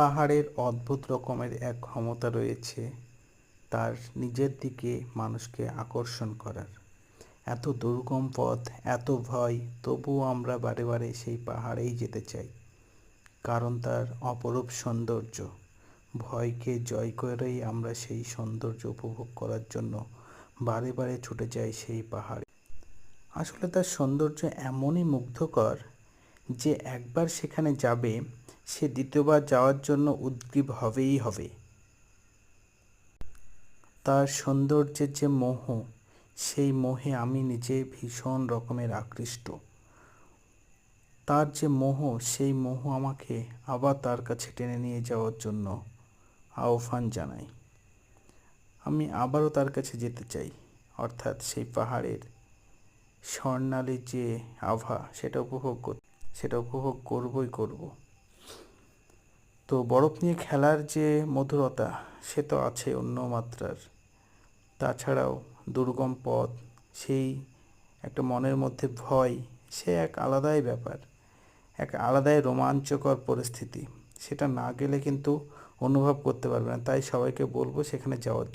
পাহাড়ের অদ্ভুত রকমের এক ক্ষমতা রয়েছে তার নিজের দিকে মানুষকে আকর্ষণ করার। এত দুর্গম পথ, এত ভয়, তবুও আমরা বারে বারে সেই পাহাড়েই যেতে চাই। কারণ তার অপরূপ সৌন্দর্য, ভয়কে জয় করেই আমরা সেই সৌন্দর্য উপভোগ করার জন্য বারে বারে ছুটে যাই সেই পাহাড়ে। আসলে তার সৌন্দর্য এমনই মুগ্ধকর যে একবার সেখানে যাবে সে দ্বিতীয়বার যাওয়ার জন্য উদ্গ্রীব হবেই হবে। তার সৌন্দর্যের যে মোহ, সেই মোহে আমি নিজে ভীষণ রকমের আকৃষ্ট। তার যে মোহ, সেই মোহ আমাকে আবার তার কাছে টেনে নিয়ে যাওয়ার জন্য আহ্বান জানাই আমি আবারও তার কাছে যেতে চাই, অর্থাৎ সেই পাহাড়ের স্বর্ণালীর যে আভা, সেটা উপভোগ সেটা উপভোগ করবই করব। তো বরফ নিয়ে খেলার যে মধুরতা, সে তো আছে অন্য মাত্রার। তাছাড়াও দুর্গম পথ, সেই একটা মনের মধ্যে ভয়, সে এক আলাদাই ব্যাপার, এক আলাদাই রোমাঞ্চকর পরিস্থিতি। সেটা না গেলে কিন্তু অনুভব করতে পারবে না, তাই সবাইকে বলব সেখানে যাওয়ার জন্য।